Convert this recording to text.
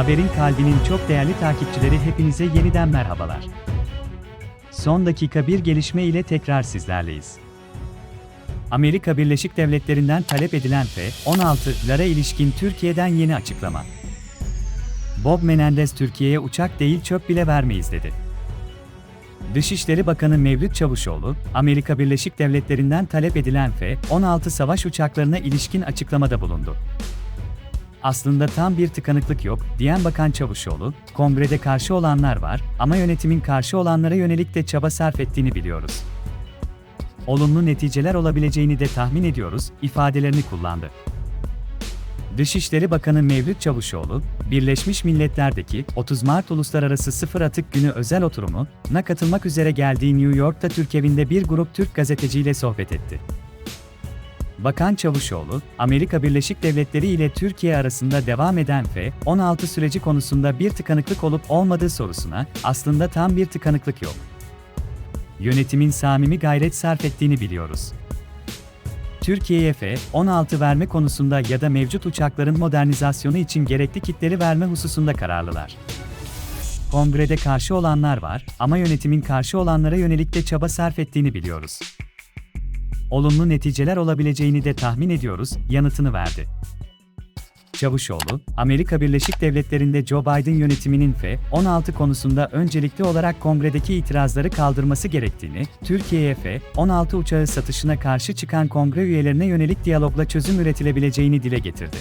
Haberin kalbinin çok değerli takipçileri hepinize yeniden merhabalar. Son dakika bir gelişme ile tekrar sizlerleyiz. Amerika Birleşik Devletleri'nden talep edilen F-16'lara ilişkin Türkiye'den yeni açıklama. Bob Menendez Türkiye'ye uçak değil çöp bile vermeyiz dedi. Dışişleri Bakanı Mevlüt Çavuşoğlu, Amerika Birleşik Devletleri'nden talep edilen F-16 savaş uçaklarına ilişkin açıklamada bulundu. Aslında tam bir tıkanıklık yok, diyen Bakan Çavuşoğlu, kongrede karşı olanlar var ama yönetimin karşı olanlara yönelik de çaba sarf ettiğini biliyoruz. Olumlu neticeler olabileceğini de tahmin ediyoruz, ifadelerini kullandı. Dışişleri Bakanı Mevlüt Çavuşoğlu, Birleşmiş Milletler'deki 30 Mart Uluslararası Sıfır Atık Günü özel oturumuna katılmak üzere geldiği New York'ta Türk evinde bir grup Türk gazeteciyle sohbet etti. Bakan Çavuşoğlu, Amerika Birleşik Devletleri ile Türkiye arasında devam eden F-16 süreci konusunda bir tıkanıklık olup olmadığı sorusuna, aslında tam bir tıkanıklık yok. Yönetimin samimi gayret sarf ettiğini biliyoruz. Türkiye'ye F-16 verme konusunda ya da mevcut uçakların modernizasyonu için gerekli kitleri verme hususunda kararlılar. Kongrede karşı olanlar var ama yönetimin karşı olanlara yönelik de çaba sarf ettiğini biliyoruz. Olumlu neticeler olabileceğini de tahmin ediyoruz, yanıtını verdi. Çavuşoğlu, Amerika Birleşik Devletleri'nde Joe Biden yönetiminin F-16 konusunda öncelikli olarak kongredeki itirazları kaldırması gerektiğini, Türkiye'ye F-16 uçağı satışına karşı çıkan kongre üyelerine yönelik diyalogla çözüm üretilebileceğini dile getirdi.